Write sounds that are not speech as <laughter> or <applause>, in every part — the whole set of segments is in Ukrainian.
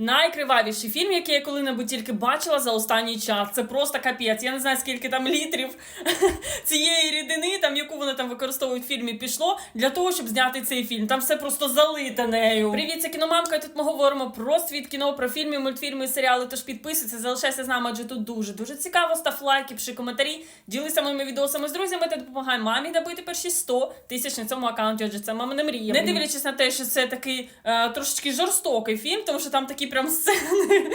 Найкривавіший фільм, який я коли-небудь тільки бачила за останній час. Це просто капець. Я не знаю, скільки там літрів <laughs> цієї рідини, там яку вони там використовують в фільмі, пішло для того, щоб зняти цей фільм. Там все просто залите нею. Привіт, це кіномамка. Тут ми говоримо про світ кіно, про фільми, мультфільми, серіали. Тож підписуйся, залишайся з нами, адже тут дуже дуже цікаво. Став лайки, пиши коментарі, ділися моїми відосами з друзями та допомагай мамі добити перші 100 тисяч на цьому аккаунті. Адже це мамина мрія. Не дивлячись на те, що це такий е, трошечки жорстокий фільм, тому що там такі прям сцени,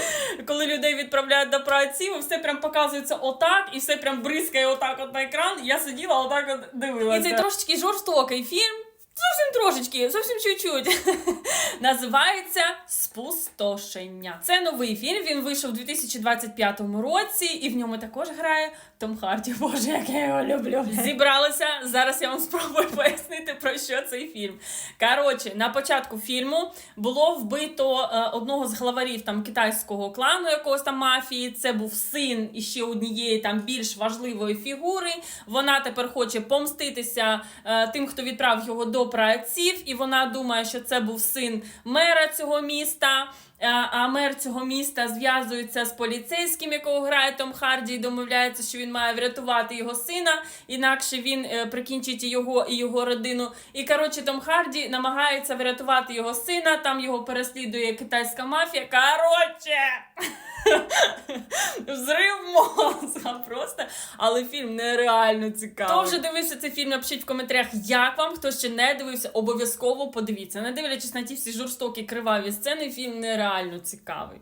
коли людей відправляють до праці, все прям показується отак, і все прям бризкає отак от на екран. Я сиділа отак от дивилася. І цей трошечки жорстокий фільм. Трошечки, зовсім чуть-чуть. <laughs> Називається Спустошення. Це новий фільм. Він вийшов у 2025 році, і в ньому також грає Том Харді. <laughs> Боже, як я його люблю. Зібралися. Зараз я вам спробую <laughs> пояснити про що цей фільм. Коротше, на початку фільму було вбито е, одного з главарів там китайського клану, якогось там мафії. Це був син іще однієї там більш важливої фігури. Вона тепер хоче помститися е, тим, хто відправив його до праотців, і вона думає, що це був син мера цього міста. Е, А мер цього міста зв'язується з поліцейським, якого грає Том Харді, і домовляється, що він має врятувати його сина, інакше він е, прикінчить його і його родину. І коротше, Том Харді намагається врятувати його сина. Там його переслідує китайська мафія. Коротше. <laughs> Взрив мозга просто. Але фільм нереально цікавий. Хто вже дивився цей фільм, напишіть в коментарях, як вам. Хто ще не дивився, обов'язково подивіться. Не дивлячись на ті всі жорстокі криваві сцени, фільм нереально цікавий.